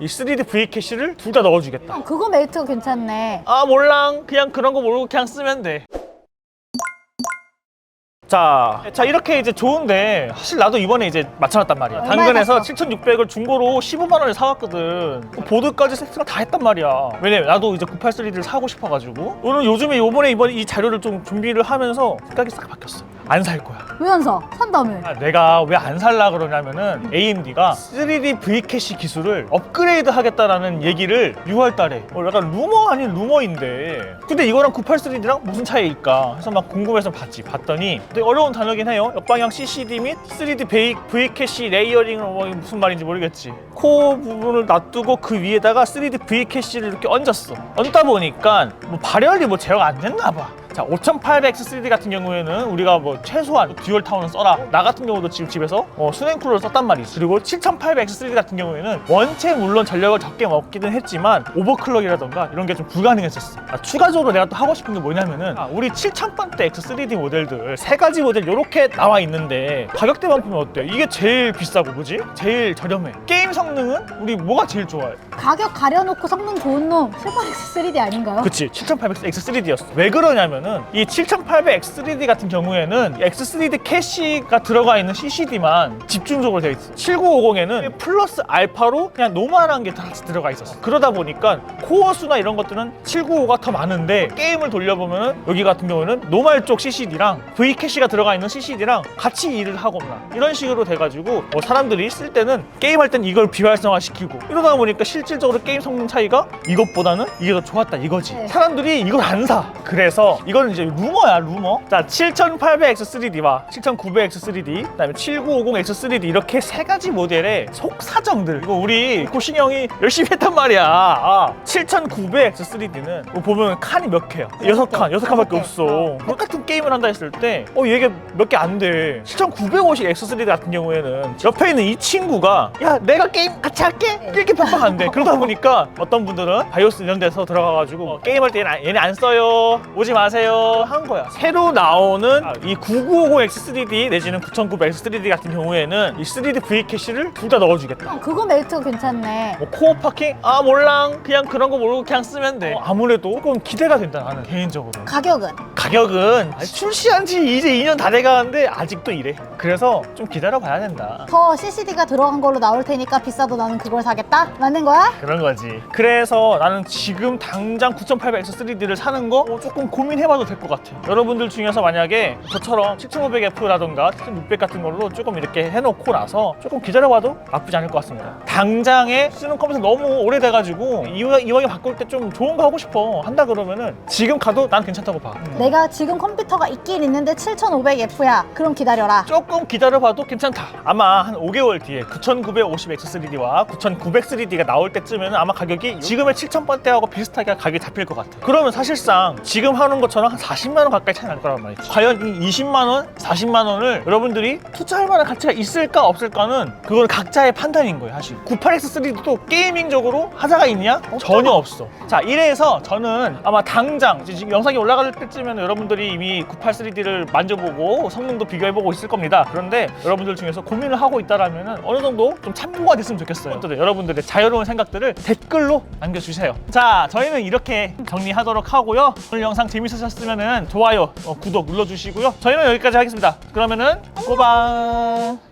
이 3D V 캐시를 둘 다 넣어주겠다. 그거 메리트가 괜찮네. 아 몰랑 그냥 그런 거 모르고 그냥 쓰면 돼. 자, 자 이렇게 이제 좋은데 사실 나도 이번에 이제 맞춰놨단 말이야. 얼마에 당근에서 샀어? 7,600을 중고로 15만 원에 사왔거든. 보드까지 세트가 다 했단 말이야. 왜냐면 나도 이제 983D를 사고 싶어가지고. 오늘 요즘에 요번에 이번에 이 자료를 좀 준비를 하면서 생각이 싹 바뀌었어. 안 살 거야. 왜 안 사? 산다며. 아, 내가 왜 안 살라 그러냐면은 AMD가 3D V 캐시 기술을 업그레이드 하겠다라는 얘기를 6월 달에. 어, 약간 루머 아닌 루머인데. 근데 이거랑 983D랑 무슨 차이일까? 해서 막 궁금해서 봤지. 봤더니 되게 어려운 단어긴 해요. 역방향 CCD 및 3D V, v 캐시 레이어링은 뭐 무슨 말인지 모르겠지. 코어 부분을 놔두고 그 위에다가 3D V 캐시를 이렇게 얹었어. 얹다 보니까 뭐 발열이 뭐 제어가 안 됐나 봐 자, 5800X3D 같은 경우에는 우리가 뭐 최소한 듀얼 타운은 써라. 나 같은 경우도 지금 집에서 어, 수냉 쿨러를 썼단 말이지. 그리고 7800X3D 같은 경우에는 원체 물론 전력을 적게 먹기는 했지만 오버클럭이라던가 이런 게 좀 불가능했었어. 아, 추가적으로 내가 또 하고 싶은 게 뭐냐면은 아, 우리 7000번대 X3D 모델들 세 가지 모델 이렇게 나와 있는데 가격대만 보면 어때? 이게 제일 비싸고 뭐지? 제일 저렴해. 게임 성능은 우리 뭐가 제일 좋아해? 가격 가려놓고 성능 좋은 놈 78X3D 아닌가요? 그치 7800X3D였어. 왜 그러냐면은 이 7800X3D 같은 경우에는 X3D 캐시가 들어가 있는 CCD만 집중적으로 되어. 있어 7950에는 플러스 알파로 그냥 노멀한 게 다 같이 들어가 있었어. 그러다 보니까 코어 수나 이런 것들은 795가 더 많은데 게임을 돌려보면은 여기 같은 경우는 노멀 쪽 CCD랑 V 캐시가 들어가 있는 CCD랑 같이 일을 하거나 이런 식으로 돼가지고 뭐 사람들이 쓸 때는 게임할 땐 이걸 비활성화 시키고 이러다 보니까 실 질적으로 게임 성능 차이가 이것보다는 이게 더 좋았다 이거지 네. 사람들이 이걸 안 사. 그래서 이거는 이제 루머야, 루머. 자, 7800X3D와 7900X3D, 그다음에 7950X3D 이렇게 세 가지 모델의 속사정들. 이거 우리 고신 형이 열심히 했단 말이야. 아, 7900X3D는 뭐 보면 칸이 몇 개야? 여섯 칸, 여섯 칸밖에 개. 없어. 똑같은 게임을 한다 했을 때, 어, 얘게 몇 개 안 돼. 7950X3D 같은 경우에는 옆에 있는 이 친구가 야, 내가 게임 같이 할게. 이렇게 평가가 안 돼. 그러다 보니까 어떤 분들은 바이오스 이런 데서 들어가가지고 어, 게임할 때 얘네, 안- 얘네 안 써요. 오지 마세요. 한 거야. 새로 나오는 아, 이 9950X3D 내지는 9900X3D 같은 경우에는 이 3D V 캐시를 둘 다 넣어주겠다. 그거 메리트가 괜찮네. 뭐 코어 파킹? 아 몰랑 그냥 그런 거 모르고 그냥 쓰면 돼. 어, 아무래도 조금 기대가 된다 나는 개인적으로. 가격은? 가격은 아니, 출시한 지 이제 2년 다 돼가는데 아직도 이래. 그래서 좀 기다려 봐야 된다. 더 CCD가 들어간 걸로 나올 테니까 비싸도 나는 그걸 사겠다? 맞는 거야? 그런 거지. 그래서 나는 지금 당장 9800X3D를 사는 거 어, 조금 고민해봐도 될 것 같아. 여러분들 중에서 만약에 저처럼 7500F라던가 7600 같은 걸로 조금 이렇게 해놓고 나서 조금 기다려봐도 나쁘지 않을 것 같습니다. 당장에 쓰는 컴퓨터 너무 오래돼가지고 이왕, 이왕에 바꿀 때 좀 좋은 거 하고 싶어 한다 그러면은 지금 가도 난 괜찮다고 봐. 내가 지금 컴퓨터가 있긴 있는데 7500F야. 그럼 기다려라. 조금 기다려봐도 괜찮다. 아마 한 5개월 뒤에 9950X3D와 9900 3D가 나올 때 쯤에는 아마 가격이 지금의 7000번대하고 비슷하게 가격이 잡힐 것 같아. 그러면 사실상 지금 하는 것처럼 한 40만 원 가까이 차이 날 거란 말이지. 과연 이 20만 원, 40만 원을 여러분들이 투자할 만한 가치가 있을까 없을까는 그건 각자의 판단인 거예요, 사실. 98X3D도 게이밍적으로 하자가 있냐? 전혀 없어. 자, 이래서 저는 아마 당장 지금 영상이 올라갈 때쯤에는 여러분들이 이미 98 3D를 만져보고 성능도 비교해보고 있을 겁니다. 그런데 여러분들 중에서 고민을 하고 있다라면 어느 정도 좀 참고가 됐으면 좋겠어요. 또 여러분들의 자유로운 생각 들을 댓글로 남겨주세요. 자, 저희는 이렇게 정리하도록 하고요. 오늘 영상 재밌으셨으면 좋아요, 어, 구독 눌러주시고요. 저희는 여기까지 하겠습니다. 그러면은 꼬박.